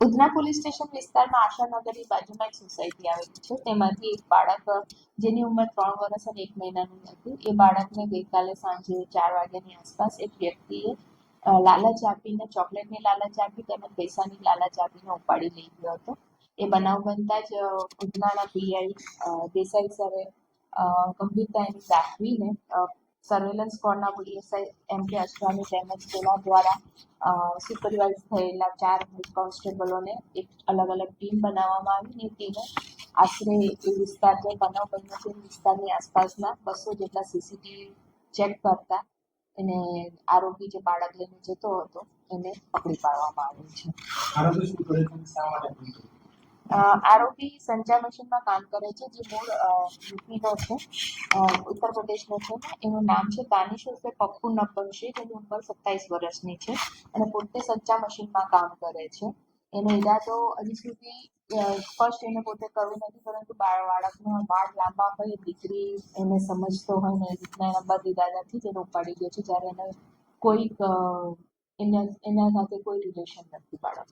Udhna police station વિસ્તારમાં આશાનગરની બાજુમાં એક સોસાયટી આવેલી છે. તેમાંથી એક બાળક, જેની ઉંમર ત્રણ વર્ષ અને એક મહિનાની હતી. એ બાળકને ગઈકાલે સાંજે ચાર વાગ્યાની આસપાસ એક વ્યક્તિએ લાલચ આપીને, ચોકલેટની લાલચ આપી તેમજ પૈસાની લાલચ આપીને ઉપાડી લઈ ગયો હતો. એ બનાવ બનતા જ ઉધનાના પીઆઈ દેસાઈ સરે ગંભીરતા એની દાખવીને સર્વેલન્સ સ્કોડના પીએસઆઈ એમ કે અસરાની તેમજ તેના દ્વારા સુપરવાઇઝ થયેલા ચાર કોન્સ્ટેબલોને એક અલગ અલગ ટીમ બનાવવામાં આવી ને ટીમે આશરે એ વિસ્તાર જે બનાવ બન્યો છે વિસ્તારની આસપાસના બસો જેટલા સીસીટીવી ચેક કરતા એને આરોપી જે બાળક લઈને જતો હતો એને પકડી પાડવામાં આવ્યો છે. આરોપી શું કરે છે અને શા માટે ફોન કર્યો? અ, આરોપી સંચા મશીનમાં કામ કરે છે જે મૂળ યુપીનો છે ઉત્તર પ્રદેશનો છે એનું નામ છે દાનિશ ઉર્ફે પપ્પુ નબ્બંશી જેની ઉંમર સત્તાવીસ વર્ષની છે અને પોતે સંચા મશીનમાં કામ કરે છે એનો ઈરાદો હજી સુધી સ્પષ્ટ એને પોતે કરવું નથી પરંતુ બાળ બાળકનો વાળ લાંબા હોય દીકરી એને સમજતો હોય ને એ રીતના એના બદ ઇરાદાથી જ એને ઉપાડી ગયો છે જ્યારે એને કોઈક એના એના સાથે કોઈ રિલેશન નથી બાળક